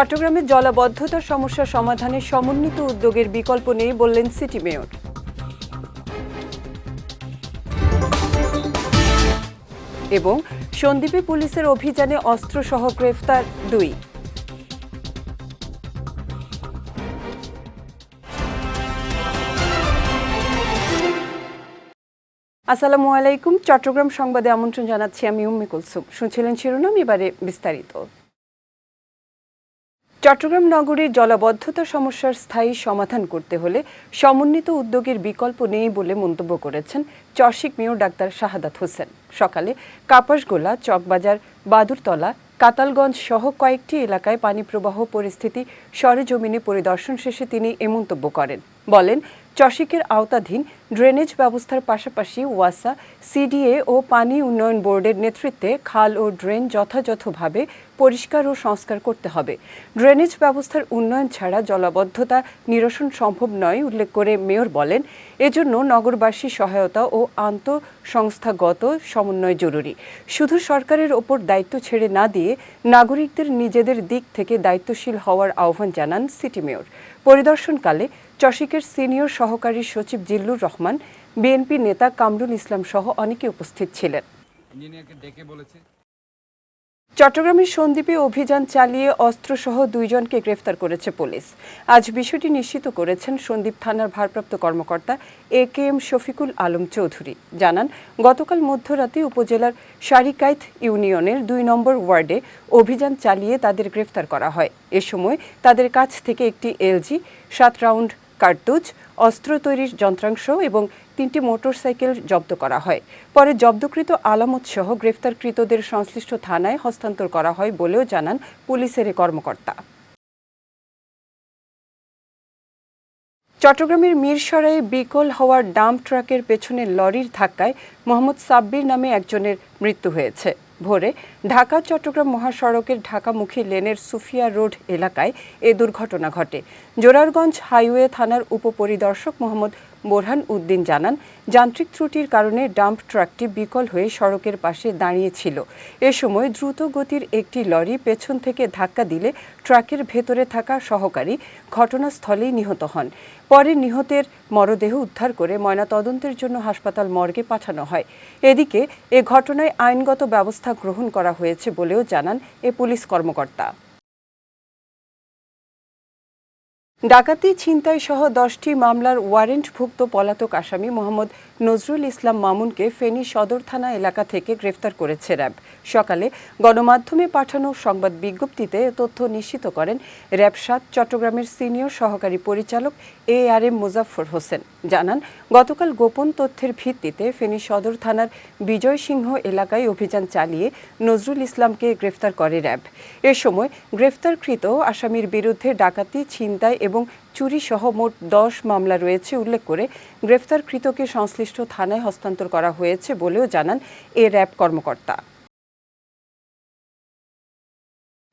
চট্টগ্রামের জলাবদ্ধতার সমস্যা সমাধানে সমন্বিত উদ্যোগের বিকল্প নেই বললেন সিটি মেয়র। এবং সন্দ্বীপে পুলিশের অভিযানে অস্ত্রসহ গ্রেফতার দুই। আসসালামু আলাইকুম। চট্টগ্রাম সংবাদে আমন্ত্রণ জানাচ্ছি আমি উম্মি কুলসুম। শুনছিলেন শিরোনাম, এবারে বিস্তারিত। চট্টগ্রাম নগরীর জলাবদ্ধতা সমস্যার স্থায়ী সমাধান করতে হলে সমন্বিত উদ্যোগের বিকল্প নেই বলে মন্তব্য করেছেন চর্ষিক মেয়র ডাক্তার শাহাদাত হোসেন। সকালে কাপাসগোলা, চকবাজার, বাদুরতলা, কাতালগঞ্জ সহ কয়েকটি এলাকায় পানি প্রবাহ পরিস্থিতি সরেজমিনে পরিদর্শন শেষে তিনি এ মন্তব্য করেন। বলেন চশিকের আওতাধীন ড্রেনেজ ব্যবস্থার পাশাপাশি ওয়াসা, সিডিএ ও পানি উন্নয়ন বোর্ডের নেতৃত্বে খাল ও ড্রেন যথাযথভাবে পরিষ্কার ও সংস্কার করতে হবে। ড্রেনেজ ব্যবস্থার উন্নয়ন ছাড়া জলাবদ্ধতা নিরসন সম্ভব নয়, উল্লেখ করে মেয়র বলেন। এজন্য নগরবাসী সহায়তা ও আন্তঃসংস্থাগত সমন্বয় জরুরি। শুধু সরকারের ওপর দায়িত্ব ছেড়ে না দিয়ে নাগরিকদের নিজেদের দিক থেকে দায়িত্বশীল হওয়ার আহ্বান জানান সিটি মেয়র। পরিদর্শনকালে চশিকের সিনিয়র সহকারী সচিব জিল্লুর রহমান, বিএনপি নেতা কামরুল ইসলাম সহ অনেকে উপস্থিত ছিলেন। চট্টগ্রামের সন্দ্বীপে অভিযান চালিয়ে অস্ত্রসহ দুইজনকে গ্রেফতার করেছে পুলিশ। আজ বিষয়টি নিশ্চিত করেছেন সন্দ্বীপ থানার ভারপ্রাপ্ত কর্মকর্তা A K M Shafiqul Alam Chowdhury. জানান, গতকাল মধ্যরাতে উপজেলার সারিকাইত ইউনিয়নের দুই নম্বর ওয়ার্ডে অভিযান চালিয়ে তাদের গ্রেফতার করা হয়। এ সময় তাদের কাছ থেকে একটি এলজি, সাত রাউন্ড কার্তুজ, অস্ত্র তৈরির যন্ত্রাংশ এবং তিনটি মোটরসাইকেল জব্দ করা হয়। পরে জব্দকৃত আলামত সহ গ্রেফতারকৃতদের সংশ্লিষ্ট থানায় হস্তান্তর করা হয় বলেও জানান পুলিশের কর্মকর্তা। চট্টগ্রামের মিরসরাইয়ে বিকল হওয়ার ডাম্প ট্রাকের পেছনে লরির ধাক্কায় মোহাম্মদ সাব্বির নামে একজনের মৃত্যু হয়েছে। ভোরে ঢাকা, চট্টগ্রাম মহাসড়কের ঢাকামুখী লেনের সুফিয়া রোড এলাকায় এ দুর্ঘটনা ঘটে। জোরারগঞ্জ হাইওয়ে থানার উপপরিদর্শক মোহাম্মদ বোরহান উদ্দিন জানান, যান্ত্রিক ত্রুটির কারণে ডাম্প ট্রাকটি বিকল হয়ে সড়কের পাশে দাঁড়িয়েছিল এ সময় দ্রুত গতির একটি লরি পেছন থেকে ধাক্কা দিলে ট্রাকের ভেতরে থাকা সহকারী ঘটনাস্থলেই নিহত হন। পরে নিহতের মরদেহ উদ্ধার করে ময়নাতদন্তের জন্য হাসপাতাল মর্গে পাঠানো হয়। এদিকে এ ঘটনায় আইনগত ব্যবস্থা গ্রহণ করা হয়েছে বলেও জানান এ পুলিশ কর্মকর্তা। ডাকাতি ছিনতাই সহ দশটি মামলার ওয়ারেন্টভুক্ত পলাতক আসামি মোহাম্মদ নজরুল ইসলাম মামুনকে ফেনী সদর থানা এলাকা থেকে গ্রেফতার করেছে র্যাব। সকালে গণমাধ্যমে পাঠানো সংবাদ বিজ্ঞপ্তিতে তথ্য নিশ্চিত করেন র্যাব সাত চট্টগ্রামের সিনিয়র সহকারী পরিচালক A R M Muzaffar Hossain. জানান, গতকাল গোপন তথ্যের ভিত্তিতে ফেনী সদর থানার বিজয় সিংহ এলাকায় অভিযান চালিয়ে নজরুল ইসলামকে গ্রেফতার করে র্যাব। এ সময় গ্রেফতারকৃত আসামির বিরুদ্ধে ডাকাতি, ছিনতাই এবং চুরি সহ মোট দশ মামলা রয়েছে, উল্লেখ করে গ্রেফতারকৃতকে সংশ্লিষ্ট থানায় হস্তান্তর করা হয়েছে বলেও জানান এ র্যাব কর্মকর্তা।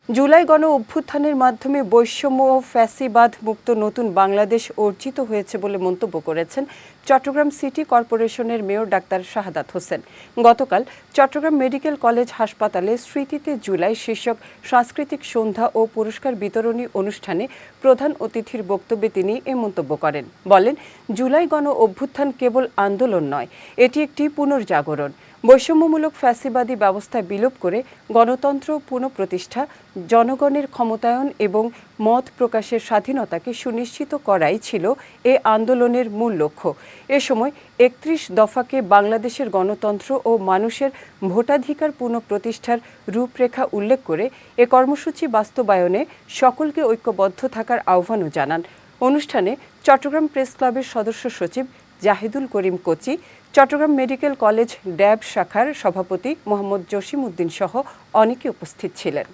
জুলাই গণ অভ্যুত্থানের মাধ্যমে বৈষম্য ও ফ্যাসিবাদ মুক্ত নতুন বাংলাদেশ অর্জিত হয়েছে বলে মন্তব্য করেছেন চট্টগ্রাম সিটি কর্পোরেশনের মেয়র ডাক্তার শাহাদাত হোসেন। গতকাল চট্টগ্রাম মেডিকেল কলেজ হাসপাতালে স্মৃতিতে জুলাই শীর্ষক সাংস্কৃতিক সন্ধ্যা ও পুরস্কার বিতরণী অনুষ্ঠানে প্রধান অতিথির বক্তব্যে তিনি এ মন্তব্য করেন। বলেন, জুলাই গণ অভ্যুত্থান কেবল আন্দোলন নয়, এটি একটি পুনর্জাগরণ। বৈষম্যমূলক ফ্যাসিবাদী ব্যবস্থা বিলোপ করে গণতন্ত্র পুনঃপ্রতিষ্ঠা, জনগণের ক্ষমতায়ন এবং মত প্রকাশের স্বাধীনতাকে সুনিশ্চিত করাই ছিল এ আন্দোলনের মূল লক্ষ্য। এ সময় একত্রিশ দফাকে বাংলাদেশের গণতন্ত্র ও মানুষের ভোটাধিকার পুনঃপ্রতিষ্ঠার রূপরেখা উল্লেখ করে এ কর্মসূচি বাস্তবায়নে সকলকে ঐক্যবদ্ধ থাকার আহ্বানও জানান। অনুষ্ঠানে চট্টগ্রাম প্রেস ক্লাবের সদস্য সচিব Zahidul Karim Kochi Chittagong medical college DAB শাখার সভাপতি মোহাম্মদ জসিম উদ্দিন সহ অনেকে উপস্থিত ছিলেন।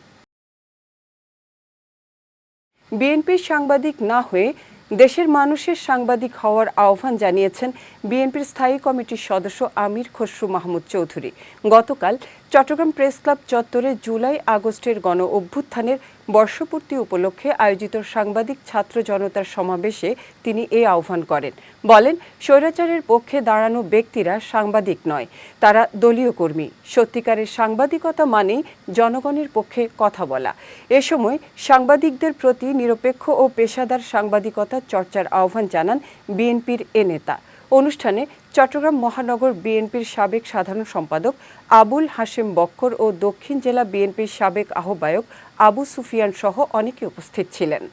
বিএনপির সাংবাদিক না হয়ে দেশের মানুষের সাংবাদিক হওয়ার আহ্বান জানিয়েছেন বিএনপির স্থায়ী কমিটির সদস্য আমির খসরু মাহমুদ চৌধুরী। গতকাল চট্টগ্রাম প্রেস ক্লাব চত্বরে জুলাই আগস্টের গণ অভ্যুত্থানের বর্ষপূর্তি উপলক্ষে আয়োজিত সাংবাদিক ছাত্র জনতার সমাবেশে তিনি এই আহ্বান করেন। বলেন, স্বৈরাচারের পক্ষে দাঁড়ানো ব্যক্তিরা সাংবাদিক নয়, তারা দলীয় কর্মী। সত্যিকারের সাংবাদিকতা মানেই জনগণের পক্ষে কথা বলা। এ সময় সাংবাদিকদের প্রতি নিরপেক্ষ ও পেশাদার সাংবাদিকতা চর্চার আহ্বান জানান বিএনপির এ নেতা। অনুষ্ঠানে চট্টগ্রাম মহানগর বিএনপির সাবেক সাধারণ সম্পাদক আবুল হাশেম বক্কর ও দক্ষিণ জেলা বিএনপির সাবেক আহ্বায়ক আবু সুফিয়ান সহ অনেকে উপস্থিত ছিলেন।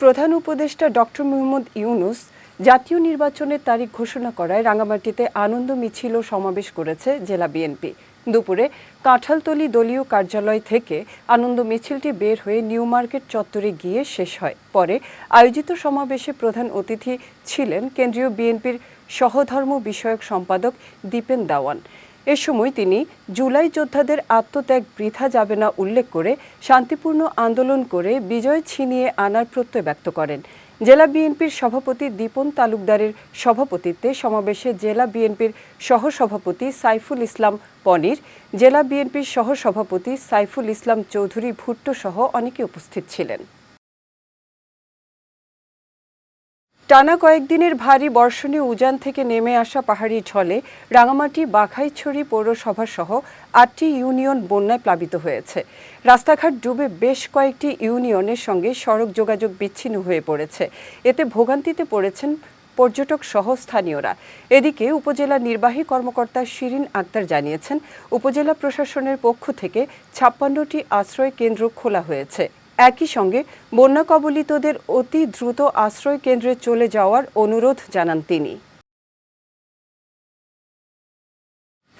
প্রধান উপদেষ্টা ডক্টর মোহাম্মদ ইউনুস জাতীয় নির্বাচনের তারিখ ঘোষণা করায় রাঙামাটিতে আনন্দ মিছিল ও সমাবেশ করেছে জেলা বিএনপি। দুপুরে কাঁঠালতলি দলীয় কার্যালয় থেকে আনন্দ মিছিলটি বের হয়ে নিউ মার্কেট চত্বরে গিয়ে শেষ হয়। পরে আয়োজিত সমাবেশে প্রধান অতিথি ছিলেন কেন্দ্রীয় বিএনপির সহধর্ম বিষয়ক সম্পাদক দীপেন দাওয়ান। এ সময় তিনি, জুলাই যোদ্ধাদের আত্মত্যাগ বৃথা যাবে না উল্লেখ করে শান্তিপূর্ণ আন্দোলন করে বিজয় ছিনিয়ে আনার প্রত্যয় ব্যক্ত করেন। জেলা বিএনপির সভাপতি দীপন তালুকদারের সভাপতিত্বে সমাবেশে জেলা বিএনপির সহসভাপতি সাইফুল ইসলাম পনির, জেলা বিএনপির সহসভাপতি সাইফুল ইসলাম চৌধুরী ভুট্টো সহ অনেকে উপস্থিত ছিলেন। টানা কয়েকদিনের ভারী বর্ষণে উজান থেকে নেমে আসা পাহাড়ি ঢলে রাঙামাটি বাঘাইছড়ি পৌরসভা সহ আটটি ইউনিয়ন বন্যায় প্লাবিত হয়েছে। রাস্তাঘাট ডুবে বেশ কয়েকটি ইউনিয়নের সঙ্গে সড়ক যোগাযোগ বিচ্ছিন্ন হয়ে পড়েছে। এতে ভোগান্তিতে পড়েছেন পর্যটক সহ স্থানীয়রা। এদিকে উপজেলা নির্বাহী কর্মকর্তা শিরিন আক্তার জানিয়েছেন, উপজেলা প্রশাসনের পক্ষ থেকে ছাপ্পান্নটি আশ্রয় কেন্দ্র খোলা হয়েছে। একই সঙ্গে বন্যা কবলিতদের অতি দ্রুত আশ্রয় কেন্দ্রে চলে যাওয়ার অনুরোধ জানান তিনি।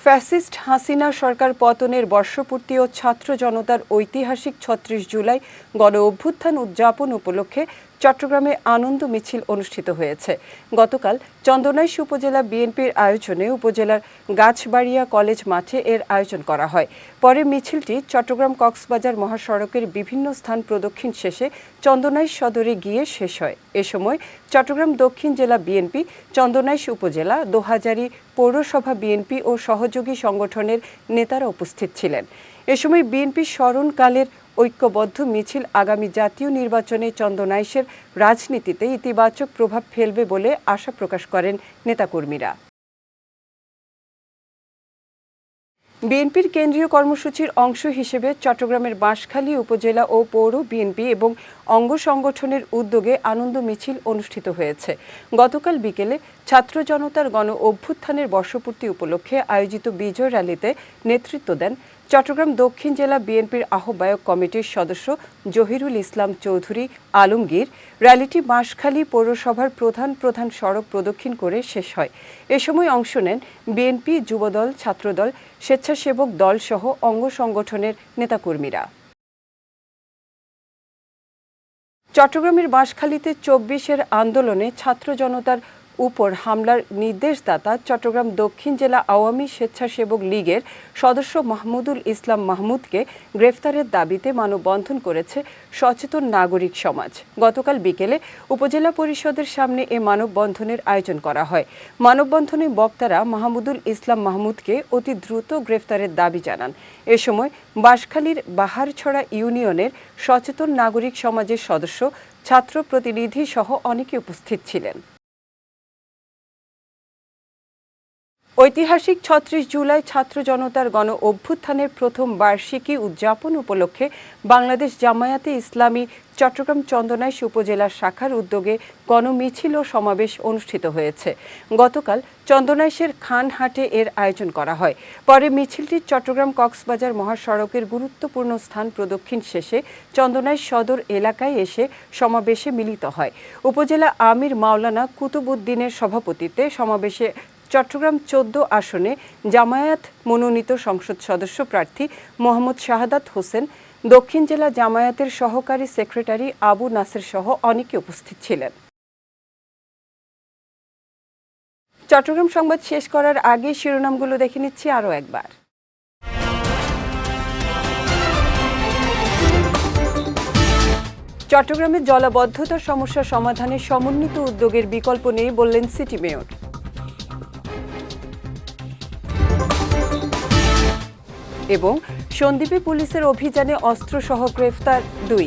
ফ্যাসিস্ট হাসিনা সরকার পতনের বর্ষপূর্তি ও ছাত্র জনতার ঐতিহাসিক ছত্রিশ জুলাই গণ অভ্যুত্থান উদযাপন উপলক্ষে চট্টগ্রামে আনন্দ মিছিল অনুষ্ঠিত হয়েছে। গতকাল চন্দনাইশ উপজেলা বিএনপির আয়োজনে উপজেলার গাছবাড়িয়া কলেজ মাঠে এর আয়োজন করা হয়। পরে মিছিলটি চট্টগ্রাম কক্সবাজার মহাসড়কের বিভিন্ন স্থান প্রদক্ষিণ শেষে চন্দনাইশ সদরে গিয়ে শেষ হয়। এ সময় চট্টগ্রাম দক্ষিণ জেলা বিএনপি, চন্দনাইশ উপজেলা, দোহাজারি পৌরসভা বিএনপি ও সহযোগী সংগঠনের নেতারা উপস্থিত ছিলেন। এ সময় বিএনপি স্মরণকালের ঐক্যবদ্ধ মিছিল আগামী জাতীয় নির্বাচনে চন্দনাইশের রাজনীতিতে ইতিবাচক প্রভাব ফেলবে বলে আশা প্রকাশ করেন নেতাকর্মীরা। বিএনপির কেন্দ্রীয় কর্মসূচির অংশ হিসেবে চট্টগ্রামের বাঁশখালী উপজেলা ও পৌর বিএনপি এবং অঙ্গ সংগঠনের উদ্যোগে আনন্দ মিছিল অনুষ্ঠিত হয়েছে। গতকাল বিকেলে ছাত্র জনতার গণ অভ্যুত্থানের বর্ষপূর্তি উপলক্ষে আয়োজিত বিজয় র্যালিতে নেতৃত্ব দেন চট্টগ্রাম দক্ষিণ জেলা বিএনপির আহ্বায়ক কমিটির সদস্য জহিরুল ইসলাম চৌধুরী আলমগীর র্যালিটি বাঁশখালী পৌরসভার প্রধান প্রধান সড়ক প্রদক্ষিণ করে শেষ হয়। এ সময় অংশ নেন বিএনপি যুবদল, ছাত্রদল, স্বেচ্ছাসেবক দল সহ অঙ্গ সংগঠনের নেতাকর্মীরা। চট্টগ্রামের বাঁশখালীতে চব্বিশের আন্দোলনে ছাত্র জনতার উপর হামলার নির্দেশদাতা চট্টগ্রাম দক্ষিণ জেলা আওয়ামী স্বেচ্ছাসেবক লীগের সদস্য মাহমুদুল ইসলাম মাহমুদকে গ্রেফতারের দাবিতে মানববন্ধন করেছে সচেতন নাগরিক সমাজ। গতকাল বিকেলে উপজেলা পরিষদের সামনে এ মানববন্ধনের আয়োজন করা হয়। মানববন্ধনে বক্তারা মাহমুদুল ইসলাম মাহমুদকে অতি দ্রুত গ্রেফতারের দাবি জানান। এ সময় বাঁশখালীর বাহারছড়া ইউনিয়নের সচেতন নাগরিক সমাজের সদস্য, ছাত্র প্রতিনিধি সহ অনেকে উপস্থিত ছিলেন। ঐতিহাসিক ছত্রিশ জুলাই ছাত্র জনতার গণ অভ্যুত্থানের প্রথম বার্ষিকী উদযাপন উপলক্ষে বাংলাদেশ জামায়াতে ইসলামী চট্টগ্রাম চন্দনাইশ উপজেলা শাখার উদ্যোগে গণমিছিল ও সমাবেশ অনুষ্ঠিত হয়েছে। গতকাল চন্দনাইশের খানহাটে এর আয়োজন করা হয়। পরে মিছিলটি চট্টগ্রাম কক্সবাজার মহাসড়কের গুরুত্বপূর্ণ স্থান প্রদক্ষিণ শেষে চন্দনাইশ সদর এলাকায় এসে সমাবেশে মিলিত হয়। উপজেলা আমির মাওলানা কুতুবুদ্দিনের সভাপতিত্বে সমাবেশে চট্টগ্রাম চোদ্দ আসনে জামায়াত মনোনীত সংসদ সদস্য প্রার্থী মোহাম্মদ শাহাদাত হোসেন, দক্ষিণ জেলা জামায়াতের সহকারী সেক্রেটারি আবু নাসের সহ অনেকে উপস্থিত ছিলেন। চট্টগ্রাম সংবাদ শেষ করার আগে শিরোনামগুলো দেখে নিচ্ছি আরও একবার। চট্টগ্রামে জলাবদ্ধতার সমস্যা সমাধানে সমন্বিত উদ্যোগের বিকল্প নেই বললেন সিটি মেয়র। এবং সন্দ্বীপে পুলিশের অভিযানে অস্ত্রসহ গ্রেফতার দুই।